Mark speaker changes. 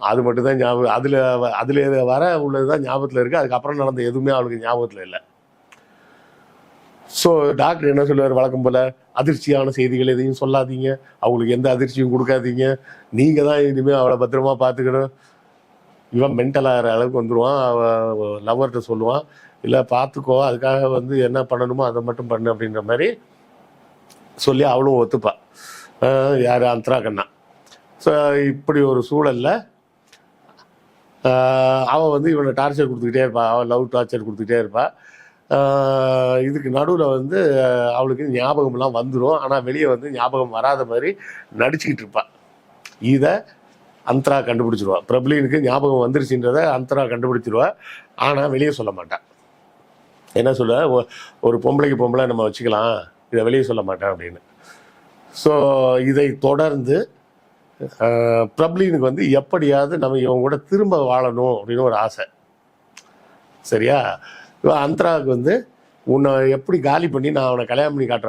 Speaker 1: அது மட்டும் தான் ஞாபகம் அதில் அதில் வர உள்ளது தான் ஞாபகத்தில் இருக்குது அதுக்கப்புறம் நடந்த எதுவுமே அவளுக்கு ஞாபகத்தில் இல்லை. ஸோ டாக்டர் என்ன சொல்லுவார் வழக்கம் போல்? அதிர்ச்சியான செய்திகள் எதையும் சொல்லாதீங்க. அவங்களுக்கு எந்த அதிர்ச்சியும் கொடுக்காதீங்க. நீங்கள் தான் இனிமேல் அவளை பத்திரமா பார்த்துக்கணும். இவன் மென்டல் ஆகிற அளவுக்கு வந்துடுவான் அவள் லவர்கிட்ட சொல்லுவான். இல்லை பார்த்துக்கோ. அதுக்காக வந்து என்ன பண்ணணுமோ அதை மட்டும் பண்ணு அப்படின்ற மாதிரி சொல்லி அவளும் ஒத்துப்பா. யார்? அந்தரா கண்ணா. ஸோ இப்படி ஒரு சூழலில் அவள் வந்து இவனை டார்ச்சர் கொடுத்துக்கிட்டே இருப்பா. அவள் லவ் டார்ச்சர் கொடுத்துக்கிட்டே இருப்பா. இதுக்கு நடுவில் வந்து அவளுக்கு ஞாபகம்லாம் வந்துடும் ஆனால் வெளியே வந்து ஞாபகம் வராத மாதிரி நடிச்சுக்கிட்டு இருப்பா. இதை அந்தரா கண்டுபிடிச்சிருவா. பிரபலினுக்கு ஞாபகம் வந்துருச்சுன்றதை அந்தரா கண்டுபிடிச்சிருவா. ஆனால் வெளியே சொல்ல மாட்டான் என்ன சொல்ல ஒ- ஒரு பொம்பளைக்கு பொம்பளை நம்ம வச்சுக்கலாம். இதை வெளியே சொல்ல மாட்டேன் அப்படின்னு. ஸோ இதை தொடர்ந்து பிரபலினுக்கு வந்து எப்படியாவது நம்ம இவங்க கூட திரும்ப வாழணும் அப்படின்னு ஒரு ஆசை. சரியா? இவன் அந்தராவுக்கு வந்து உன்னை எப்படி காலி பண்ணி நான் அவனை கல்யாணம் பண்ணி காட்டுறேன்